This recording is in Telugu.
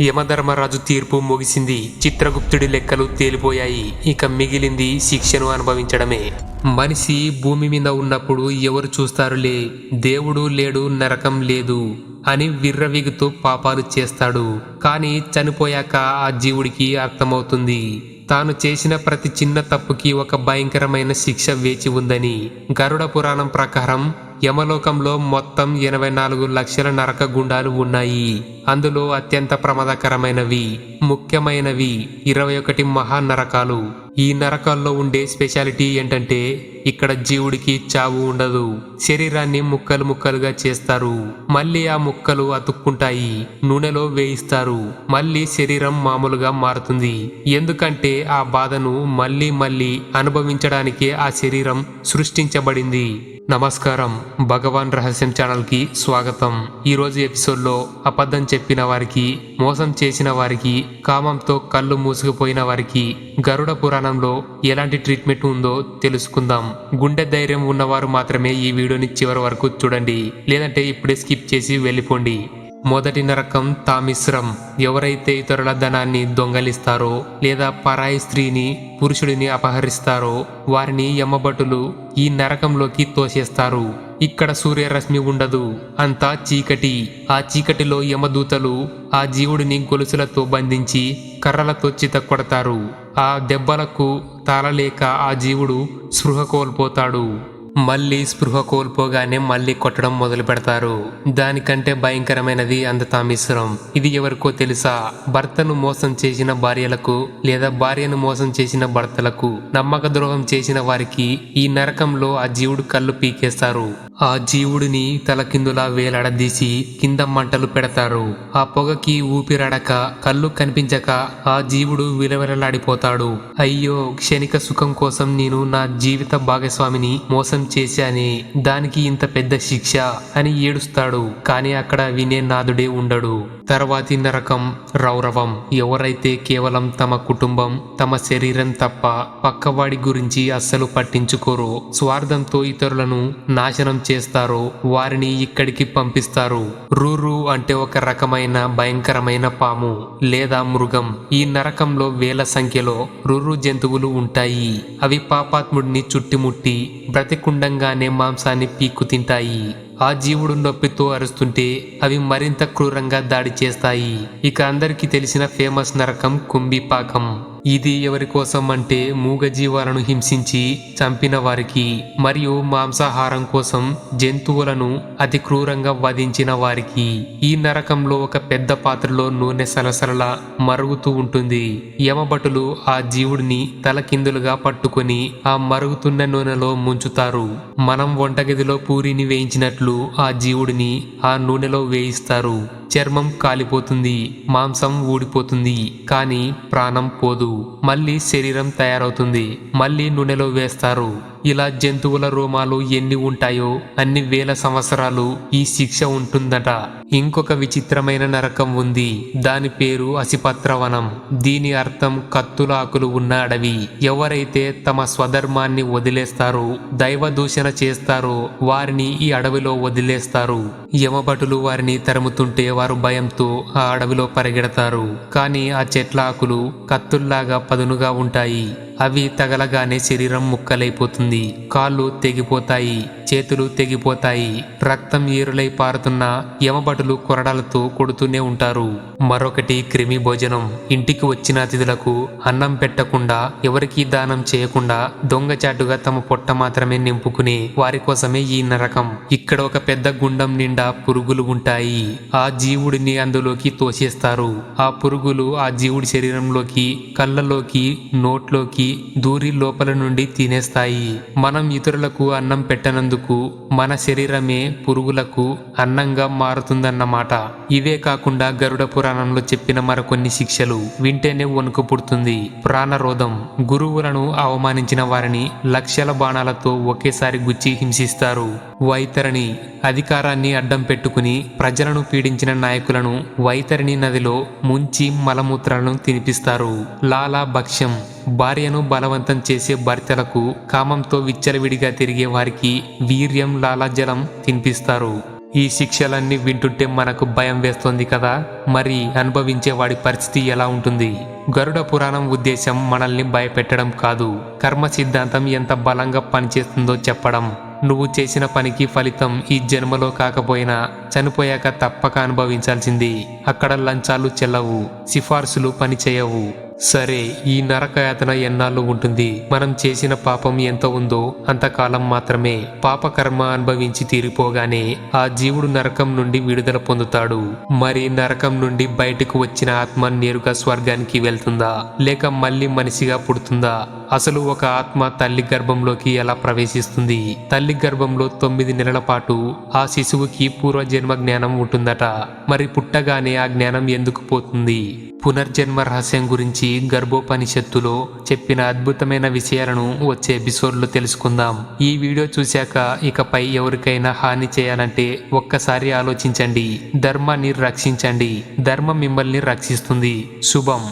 యమధర్మరాజు తీర్పు ముగిసింది. చిత్రగుప్తుడి లెక్కలు తేలిపోయాయి. ఇక మిగిలింది శిక్షను అనుభవించడమే. మనిషి భూమి మీద ఉన్నప్పుడు ఎవరు చూస్తారులే? దేవుడు లేడు నరకం లేదు అని విర్రవీగుతూ పాపాలు చేస్తాడు. కానీ చనిపోయాక ఆ జీవుడికి అర్థమవుతుంది. తాను చేసిన ప్రతి చిన్న తప్పుకి ఒక భయంకరమైన శిక్ష వేచి ఉందని. గరుడ పురాణం ప్రకారం యమలోకంలో మొత్తం ఎనభై నాలుగు లక్షల నరక గుండాలు ఉన్నాయి. అందులో అత్యంత ప్రమాదకరమైనవి ముఖ్యమైనవి ఇరవై ఒకటి మహా నరకాలు. ఈ నరకాల్లో ఉండే స్పెషాలిటీ ఏంటంటే ఇక్కడ జీవుడికి చావు ఉండదు. శరీరాన్ని ముక్కలు ముక్కలుగా చేస్తారు. మళ్ళీ ఆ ముక్కలు అతుక్కుంటాయి. నూనెలో వేయిస్తారు. మళ్ళీ శరీరం మామూలుగా మారుతుంది. ఎందుకంటే ఆ బాధను మళ్ళీ మళ్ళీ అనుభవించడానికి ఆ శరీరం సృష్టించబడింది. నమస్కారం. భగవాన్ రహస్యం ఛానల్కి స్వాగతం. ఈరోజు ఎపిసోడ్లో అబద్ధం చెప్పిన వారికి మోసం చేసిన వారికి కామంతో కళ్ళు మూసుకుపోయిన వారికి గరుడ పురాణంలో ఎలాంటి ట్రీట్మెంట్ ఉందో తెలుసుకుందాం. గుండె ధైర్యం ఉన్నవారు మాత్రమే ఈ వీడియోని చివరి వరకు చూడండి. లేదంటే ఇప్పుడే స్కిప్ చేసి వెళ్ళిపోండి. మొదటి నరకం తామిశ్రం. ఎవరైతే ఇతరుల ధనాన్ని దొంగలిస్తారో లేదా పరాయి స్త్రీని పురుషుడిని అపహరిస్తారో వారిని యమభటులు ఈ నరకంలోకి తోసేస్తారు. ఇక్కడ సూర్యరశ్మి ఉండదు. అంతా చీకటి. ఆ చీకటిలో యమదూతలు ఆ జీవుడిని గొలుసులతో బంధించి కర్రలతో చిత కొడతారు ఆ దెబ్బలకు తాళలేక ఆ జీవుడు స్పృహ కోల్పోతాడు. మళ్ళీ స్పృహ కోల్పోగానే మళ్ళీ కొట్టడం మొదలు పెడతారు. దానికంటే భయంకరమైనది అందతామిశ్రం ఇది ఎవరికో తెలుసా? భర్తను మోసం చేసిన భార్యలకు లేదా భార్యను మోసం చేసిన భర్తలకు నమ్మక ద్రోహం చేసిన వారికి ఈ నరకంలో ఆ జీవుడు కళ్ళు పీకేస్తారు. ఆ జీవుడిని తలకిందులా వేలాడదీసి కింద మంటలు పెడతారు. ఆ పొగకి ఊపిరాడక కళ్ళు కనిపించక ఆ జీవుడు విలవిలలాడిపోతాడు. అయ్యో క్షణిక సుఖం కోసం నేను నా జీవిత భాగస్వామిని మోసం చేశానే దానికి ఇంత పెద్ద శిక్ష అని ఏడుస్తాడు. కానీ అక్కడ వినే నాదుడే ఉండడు. తర్వాతి నరకం రౌరవం. ఎవరైతే కేవలం తమ కుటుంబం తమ శరీరం తప్ప పక్కవాడి గురించి అస్సలు పట్టించుకోరో స్వార్థంతో ఇతరులను నాశనం చేస్తారో వారిని ఇక్కడికి పంపిస్తారు. రూరు అంటే ఒక రకమైన భయంకరమైన పాము లేదా మృగం. ఈ నరకంలో వేల సంఖ్యలో రూరు జంతువులు ఉంటాయి. అవి పాపాత్ముడిని చుట్టుముట్టి బ్రతికుండంగానే మాంసాన్ని పీక్కు తింటాయి. ఆ జీవుడు నొప్పితో అరుస్తుంటే అవి మరింత క్రూరంగా దాడి చేస్తాయి. ఇక అందరికీ తెలిసిన ఫేమస్ నరకం కుంభిపాకం. ఇది ఎవరి కోసం అంటే మూగజీవాలను హింసించి చంపిన వారికి మరియు మాంసాహారం కోసం జంతువులను అతి క్రూరంగా వధించిన వారికి. ఈ నరకంలో ఒక పెద్ద పాత్రలో నూనె సలసలల మరుగుతూ ఉంటుంది. యమభటులు ఆ జీవుడిని తలకిందులుగా పట్టుకొని ఆ మరుగుతున్న నూనెలో ముంచుతారు. మనం వంటగదిలో పూరిని వేయించినట్లు ఆ జీవుడిని ఆ నూనెలో వేయిస్తారు. చర్మం కాలిపోతుంది మాంసం ఊడిపోతుంది కానీ ప్రాణం పోదు. మళ్ళీ శరీరం తయారవుతుంది మళ్ళీ నూనెలో వేస్తారు. ఇలా జంతువుల రోమాలు ఎన్ని ఉంటాయో అన్ని వేల సంవత్సరాలు ఈ శిక్ష ఉంటుందట. ఇంకొక విచిత్రమైన నరకం ఉంది. దాని పేరు అసిపత్రవనం. దీని అర్థం కత్తుల ఆకులు ఉన్న అడవి. ఎవరైతే తమ స్వధర్మాన్ని వదిలేస్తారో దైవ దూషణ చేస్తారో వారిని ఈ అడవిలో వదిలేస్తారు. యమభటులు వారిని తరుముతుంటే వారు భయంతో ఆ అడవిలో పరిగెడతారు. కానీ ఆ చెట్ల ఆకులు కత్తుల్లాగా పదునుగా ఉంటాయి. అవి తగలగానే శరీరం ముక్కలైపోతుంది. కాళ్ళు తెగిపోతాయి. చేతులు తెగిపోతాయి. రక్తం ఏరులై పారుతున్న యమభటులు కొరడాలతో కొడుతూనే ఉంటారు. మరొకటి క్రిమి భోజనం. ఇంటికి వచ్చిన అతిథులకు అన్నం పెట్టకుండా ఎవరికీ దానం చేయకుండా దొంగచాటుగా తమ పొట్ట మాత్రమే నింపుకునే వారి కోసమే ఈ నరకం. ఇక్కడ ఒక పెద్ద గుండం నిండా పురుగులు ఉంటాయి. ఆ జీవుడిని అందులోకి తోసేస్తారు. ఆ పురుగులు ఆ జీవుడి శరీరంలోకి కళ్ళలోకి నోట్లోకి దూరి లోపల నుండి తినేస్తాయి. మనం ఇతరులకు అన్నం పెట్టనందుకు మన శరీరమే పురుగులకు అన్నంగా మారుతుందన్నమాట ఇవే కాకుండా గరుడ పురాణంలో చెప్పిన మరికొన్ని శిక్షలు వింటేనే వణుకు పుడుతుంది. ప్రాణరోధం గురువులను అవమానించిన వారిని లక్షల బాణాలతో ఒకేసారి గుచ్చి హింసిస్తారు. వైతరణి అధికారాన్ని అడ్డం పెట్టుకుని ప్రజలను పీడించిన నాయకులను వైతరిణి నదిలో ముంచి మలమూత్రాలను తినిపిస్తారు. లాలా భక్ష్యం భార్యను బలవంతం చేసే భర్తలకు కామంతో విచ్చలవిడిగా తిరిగే వారికి వీర్యం లాలాజలం తినిపిస్తారు. ఈ శిక్షలన్నీ వింటుంటే మనకు భయం వేస్తోంది కదా? మరి అనుభవించే వాడి పరిస్థితి ఎలా ఉంటుంది? గరుడ పురాణం ఉద్దేశం మనల్ని భయపెట్టడం కాదు. కర్మ సిద్ధాంతం ఎంత బలంగా పనిచేస్తుందో చెప్పడం. నువ్వు చేసిన పనికి ఫలితం ఈ జన్మలో కాకపోయినా చనిపోయాక తప్పక అనుభవించాల్సింది. అక్కడ లంచాలు చెల్లవు సిఫార్సులు పని చేయవు సరే ఈ నరకయాతన ఎన్నాళ్ళు ఉంటుంది? మనం చేసిన పాపం ఎంత ఉందో అంతకాలం మాత్రమే. పాపకర్మ అనుభవించి తీరిపోగానే ఆ జీవుడు నరకం నుండి విడుదల పొందుతాడు. మరి నరకం నుండి బయటకు వచ్చిన ఆత్మ నేరుగా స్వర్గానికి వెళ్తుందా? లేక మళ్ళీ మనిషిగా పుడుతుందా? అసలు ఒక ఆత్మ తల్లి గర్భంలోకి ఎలా ప్రవేశిస్తుంది? తల్లి గర్భంలో తొమ్మిది నెలల పాటు ఆ శిశువుకి పూర్వజన్మ జ్ఞానం ఉంటుందట. మరి పుట్టగానే ఆ జ్ఞానం ఎందుకు పోతుంది? పునర్జన్మ రహస్యం గురించి గర్భోపనిషత్తులో చెప్పిన అద్భుతమైన విషయాలను వచ్చే ఎపిసోడ్లో తెలుసుకుందాం. ఈ వీడియో చూశాక ఇకపై ఎవరికైనా హాని చేయాలంటే ఒక్కసారి ఆలోచించండి. ధర్మాన్ని రక్షించండి. ధర్మం మిమ్మల్ని రక్షిస్తుంది. శుభం.